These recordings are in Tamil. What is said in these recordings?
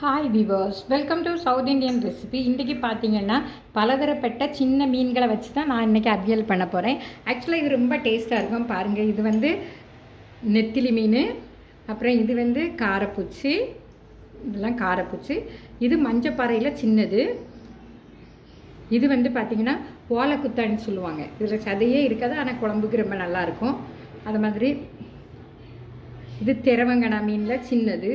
Hi viewers welcome to South Indian recipe இன்றைக்கி பார்த்தீங்கன்னா பலதரப்பட்ட சின்ன மீன்களை வச்சு தான் நான் இன்றைக்கி அவியல் பண்ண போகிறேன் ஆக்சுவலாக இது ரொம்ப டேஸ்ட்டாக இருக்கும். பாருங்கள் இது வந்து நெத்திலி மீன் அப்புறம் இது வந்து காரப்பூச்சி இதெல்லாம் காரப்பூச்சி. இது மஞ்சப்பாறையில் சின்னது. இது வந்து பார்த்திங்கன்னா ஓலைக்குத்தான்னு சொல்லுவாங்க. இதில் சதையே இருக்காது ஆனால் குழம்புக்கு ரொம்ப நல்லாயிருக்கும் அது மாதிரி இது திரவங்கடா மீனில் சின்னது.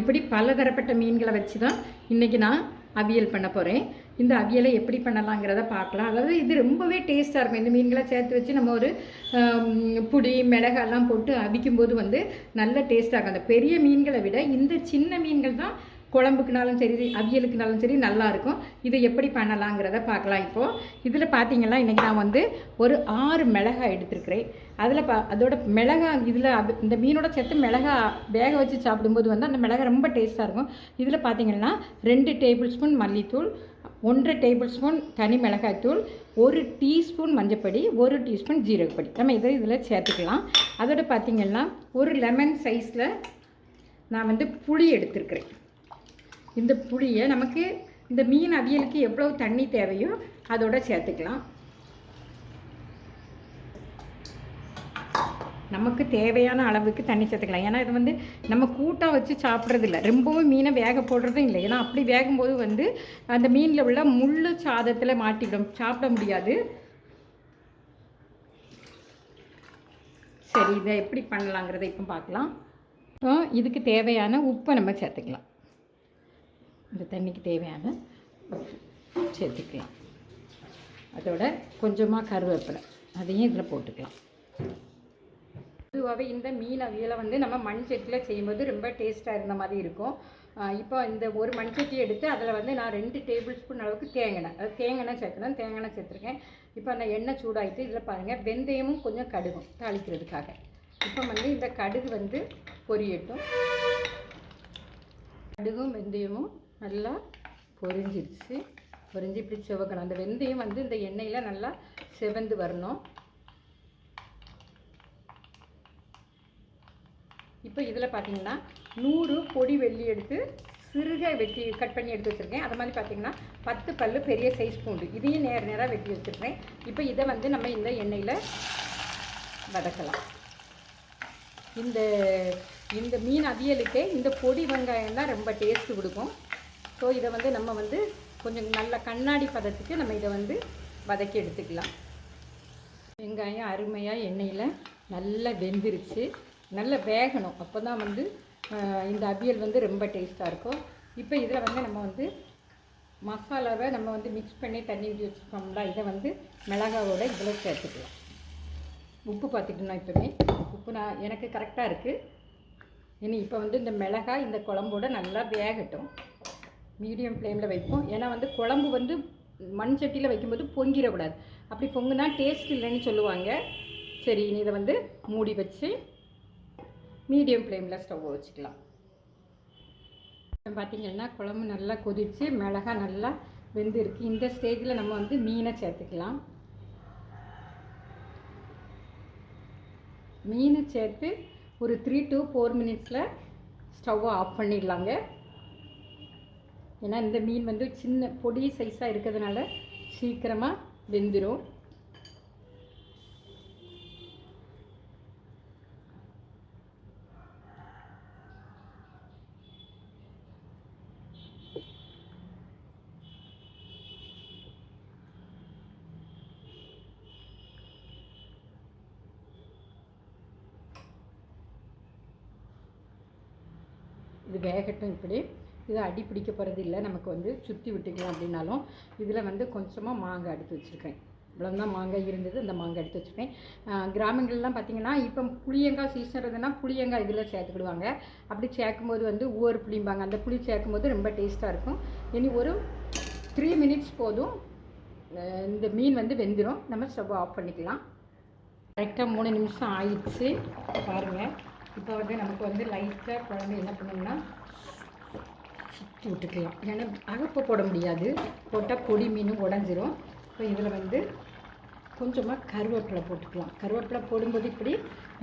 இப்படி பலதரப்பட்ட மீன்களை வச்சு தான் இன்றைக்கி நான் அவியல் பண்ண போகிறேன் இந்த அவியலை எப்படி பண்ணலாங்கிறத பார்க்கலாம். அதாவது இது ரொம்பவே டேஸ்ட்டாக இருக்கும். இந்த மீன்களை சேர்த்து வச்சு நம்ம ஒரு புடி மிளகெல்லாம் மிளகாலாம் போட்டு அவிக்கும்போது வந்து நல்ல டேஸ்ட்டாக இருக்கும். அந்த பெரிய மீன்களை விட இந்த சின்ன மீன்கள் தான் குழம்புக்குனாலும் சரி அவியலுக்குனாலும் சரி நல்லா இருக்கும். இதை எப்படி பண்ணலாங்கிறத பார்க்கலாம் இப்போது இதில் பார்த்தீங்கன்னா இன்றைக்கி நான் வந்து ஒரு ஆறு மிளகாய் எடுத்திருக்கிறேன். அதில் பா அதோட மிளகா இதில் இந்த மீனோட சேர்த்து மிளகாய் வேக வச்சு சாப்பிடும்போது வந்து அந்த மிளகாய் ரொம்ப டேஸ்ட்டாக இருக்கும். இதில் பார்த்தீங்கன்னா ரெண்டு டேபிள் ஸ்பூன் மல்லித்தூள் ஒன்றரை டேபிள் ஸ்பூன் தனி மிளகாய்த்தூள் ஒரு டீஸ்பூன் மஞ்சப்பொடி ஒரு டீஸ்பூன் ஜீரகப்பொடி. நம்ம இதை இதில் சேர்த்துக்கலாம். அதோட பார்த்திங்கன்னா ஒரு லெமன் சைஸில் நான் வந்து புளி எடுத்துருக்குறேன். இந்த புளியை நமக்கு இந்த மீன் அவியலுக்கு எவ்வளோ தண்ணி தேவையோ அதோட சேர்த்துக்கலாம். நமக்கு தேவையான அளவுக்கு தண்ணி சேர்த்துக்கலாம். ஏன்னா இது வந்து நம்ம கூட்டாக வச்சு சாப்பிட்றது இல்லை ரொம்பவும் மீனை வேக போடுறதும் இல்லை. ஏன்னா அப்படி வேகும்போது வந்து அந்த மீனில் உள்ள முள்ளு சாதத்தில் மாட்டிக்கிடும் சாப்பிட முடியாது. சரி இதை எப்படி பண்ணலாங்கிறத இப்போ பார்க்கலாம். இப்போ இதுக்கு தேவையான உப்பை நம்ம சேர்த்துக்கலாம். இந்த தண்ணிக்கு தேவையான சேர்த்துக்கலாம். அதோட கொஞ்சமாக கருவேப்பிலை. அதையும் இதில் போட்டுக்கலாம். பொதுவாகவே இந்த மீன் அவியலை வந்து நம்ம மண் சட்டியில் செய்யும்போது ரொம்ப டேஸ்ட்டாக இருந்த மாதிரி இருக்கும். இப்போ இந்த ஒரு மண்சட்டி எடுத்து அதில் வந்து நான் ரெண்டு டேபிள் ஸ்பூன் அளவுக்கு தேங்காய் அது தேங்காய் சேர்க்கணும் தேங்காய் சேர்த்துருக்கேன். இப்போ அந்த எண்ணெய் சூடாகிட்டு இதில் பாருங்கள் வெந்தயமும் கொஞ்சம் கடுகும் தாளிக்கிறதுக்காக. இப்போ வந்து இந்த கடுகு வந்து பொரியட்டும். கடுகும் வெந்தயமும் நல்லா பொரிஞ்சிருச்சு. பொரிஞ்சு இப்படி சிவக்கணும். அந்த வெந்தயம் வந்து இந்த எண்ணெயில் நல்லா சிவந்து வரணும். இப்போ இதில் பார்த்தீங்கன்னா நூறு பொடி வெள்ளி எடுத்து சிறுக வெட்டி கட் பண்ணி எடுத்து வச்சுருக்கேன். அது மாதிரி பார்த்தீங்கன்னா பத்து பல்லு பெரிய சைஸ் பூண்டு. இதையும் நேர நேராக வெட்டி வச்சுருக்கேன் இப்போ இதை வந்து நம்ம இந்த எண்ணெயில் வதக்கலாம். இந்த இந்த மீன் அவியலுக்கே இந்த பொடி வெங்காயம் தான் ரொம்ப டேஸ்ட்டு கொடுக்கும். ஸோ இதை வந்து நம்ம வந்து கொஞ்சம் நல்ல கண்ணாடி பதத்துக்கு நம்ம இதை வந்து வதக்கி எடுத்துக்கலாம். வெங்காயம் அருமையாக எண்ணெயில் நல்லா வெந்துருச்சு. நல்லா வேகணும். அப்போ தான் வந்து இந்த அவியல் வந்து ரொம்ப டேஸ்ட்டாக இருக்கும். இப்போ இதில் வந்து நம்ம வந்து மசாலாவை நம்ம வந்து மிக்ஸ் பண்ணி தண்ணி ஊற்றி வச்சுருக்கோம்ல இதை வந்து மிளகாவோட இதில் சேர்த்துக்கலாம். உப்பு பார்த்துக்கணும் இப்போவே. உப்பு நான் எனக்கு கரெக்டாக இருக்குது இனி இப்போ வந்து இந்த மிளகாய் இந்த குழம்போட நல்லா வேகட்டும். மீடியம் ஃப்ளேமில் வைப்போம். ஏன்னா வந்து குழம்பு வந்து மண் சட்டியில் வைக்கும்போது பொங்கிடக்கூடாது. அப்படி பொங்குனா டேஸ்ட் இல்லைன்னு சொல்லுவாங்க. சரி இனி இதை வந்து மூடி வச்சு மீடியம் ஃப்ளேமில் ஸ்டவ்வை வச்சுக்கலாம். பார்த்திங்கன்னா குழம்பு நல்லா கொதிச்சு மிளகாய் நல்லா வெந்திருக்கு. இந்த ஸ்டேஜில் நம்ம வந்து மீனை சேர்த்துக்கலாம். மீனை சேர்த்து ஒரு த்ரீ டு ஃபோர் மினிட்ஸில் ஸ்டவ்வை ஆஃப் பண்ணிடலாங்க. ஏன்னா இந்த மீன் வந்து சின்ன பொடி சைஸாக இருக்கிறதுனால சீக்கிரமாக வெந்துடும் வேகட்டும் இப்படி. இது அடி பிடிக்க போகிறது இல்லை. நமக்கு வந்து சுற்றி விட்டுக்கலாம் அப்படின்னாலும் இதில் வந்து கொஞ்சமாக மாங்காய் எடுத்து வச்சுருக்கேன். இவ்வளோதான் மாங்காய் இருந்தது. இந்த மாங்காய் எடுத்து வச்சுருக்கேன். கிராமங்கள்லாம் பார்த்தீங்கன்னா இப்போ புளியங்காய் சீசன் இருந்ததுன்னா புளியங்காய் இதில் சேர்த்துக்கிடுவாங்க. அப்படி சேர்க்கும்போது வந்து ஒவ்வொரு புளிம்பாங்க. அந்த புளி சேர்க்கும்போது ரொம்ப டேஸ்ட்டாக இருக்கும். இனி ஒரு த்ரீ மினிட்ஸ் போதும் இந்த மீன் வந்து வெந்துடும் நம்ம ஸ்டவ் ஆஃப் பண்ணிக்கலாம். கரெக்டாக மூணு நிமிஷம் ஆயிடுச்சு. பாருங்கள் இப்போ வந்து நமக்கு வந்து லைட்டாக குழம்பு என்ன பண்ணணும்னா சுற்றி விட்டுக்கலாம். ஏன்னா அகப்பு போட முடியாது. போட்டால் பொடி மீன் உடஞ்சிரும். இப்போ இதில் வந்து கொஞ்சமாக கருவேப்பிலை போட்டுக்கலாம். கருவேப்பிலை போடும்போது இப்படி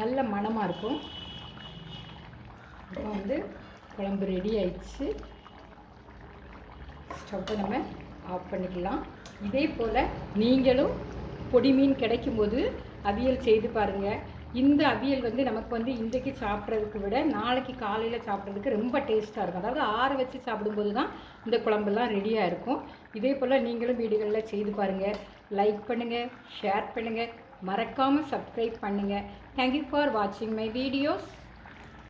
நல்ல மணமாக இருக்கும். இப்போ வந்து குழம்பு ரெடி ஆயிடுச்சு. ஸ்டவ்வை நம்ம ஆஃப் பண்ணிக்கலாம். இதே போல் நீங்களும் பொடி மீன் கிடைக்கும்போது அவியல் செய்து பாருங்கள் இந்த அவியல் வந்து நமக்கு வந்து இன்றைக்கு சாப்பிட்றதுக்கு விட நாளைக்கு காலையில் சாப்பிட்றதுக்கு ரொம்ப டேஸ்ட்டாக இருக்கும். அதாவது ஆற வச்சு சாப்பிடும்போது தான் இந்த குழம்புலாம் ரெடியாக இருக்கும். இதே போல் நீங்களும் வீடுகளில் செய்து பாருங்கள் லைக் பண்ணுங்கள் ஷேர் பண்ணுங்கள் மறக்காமல் சப்ஸ்கிரைப் பண்ணுங்கள் தேங்க்யூ ஃபார் வாட்சிங் மை வீடியோஸ்